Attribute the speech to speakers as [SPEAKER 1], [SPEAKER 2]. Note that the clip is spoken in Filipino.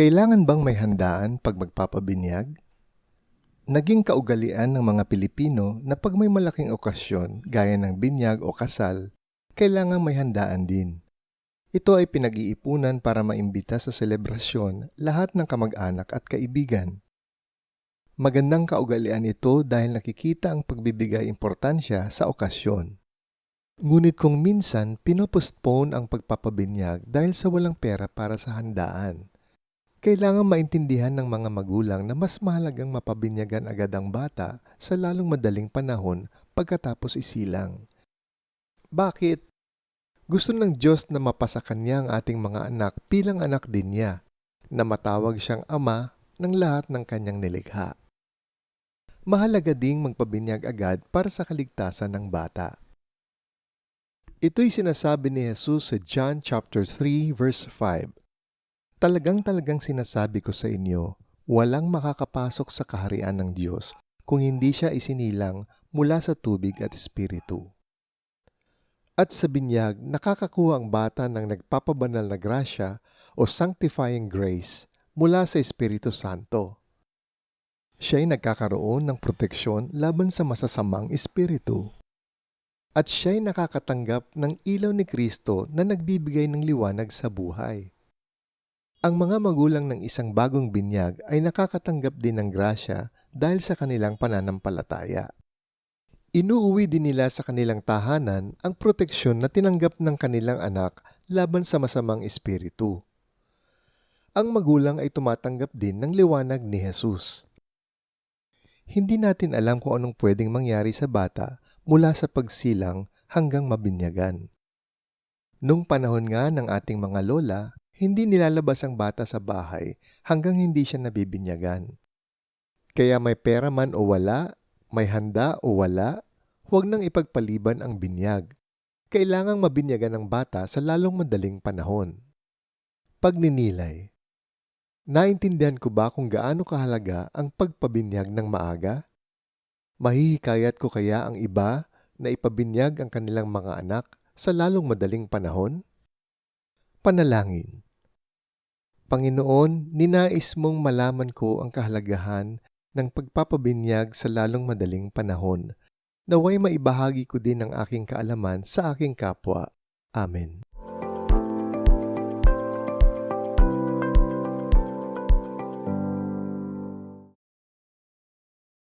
[SPEAKER 1] Kailangan bang may handaan pag magpapabinyag? Naging kaugalian ng mga Pilipino na pag may malaking okasyon gaya ng binyag o kasal, kailangan may handaan din. Ito ay pinag-iipunan para maimbita sa selebrasyon lahat ng kamag-anak at kaibigan. Magandang kaugalian ito dahil nakikita ang pagbibigay importansya sa okasyon. Ngunit kung minsan pinopostpone ang pagpapabinyag dahil sa walang pera para sa handaan, kailangan maintindihan ng mga magulang na mas mahalagang mapabinyagan agad ang bata sa lalong madaling panahon pagkatapos isilang. Bakit? Gusto ng Diyos na mapasa kanya ang ating mga anak bilang anak din niya, na matawag siyang ama ng lahat ng kanyang nilikha. Mahalaga ding magpabinyag agad para sa kaligtasan ng bata. Ito'y sinasabi ni Jesus sa John chapter 3 verse 5. Talagang-talagang sinasabi ko sa inyo, walang makakapasok sa kaharian ng Diyos kung hindi siya isinilang mula sa tubig at espiritu. At sa binyag, nakakakuha ang bata ng nagpapabanal na grasya o sanctifying grace mula sa Espiritu Santo. Siya'y nagkakaroon ng proteksyon laban sa masasamang espiritu. At siya'y nakakatanggap ng ilaw ni Kristo na nagbibigay ng liwanag sa buhay. Ang mga magulang ng isang bagong binyag ay nakakatanggap din ng grasya dahil sa kanilang pananampalataya. Inuuwi din nila sa kanilang tahanan ang proteksyon na tinanggap ng kanilang anak laban sa masamang espiritu. Ang magulang ay tumatanggap din ng liwanag ni Jesus. Hindi natin alam kung anong pwedeng mangyari sa bata mula sa pagsilang hanggang mabinyagan. Nung panahon nga ng ating mga lola, hindi nilalabas ang bata sa bahay hanggang hindi siya nabibinyagan. Kaya may pera man o wala, may handa o wala, huwag nang ipagpaliban ang binyag. Kailangang mabinyagan ang bata sa lalong madaling panahon. Pagninilay Naintindihan ko ba kung gaano kahalaga ang pagpabinyag ng maaga? Mahihikayat ko kaya ang iba na ipabinyag ang kanilang mga anak sa lalong madaling panahon? Panalangin Panginoon, ninais mong malaman ko ang kahalagahan ng pagpapabinyag sa lalong madaling panahon. Naway maibahagi ko din ang aking kaalaman sa aking kapwa. Amen.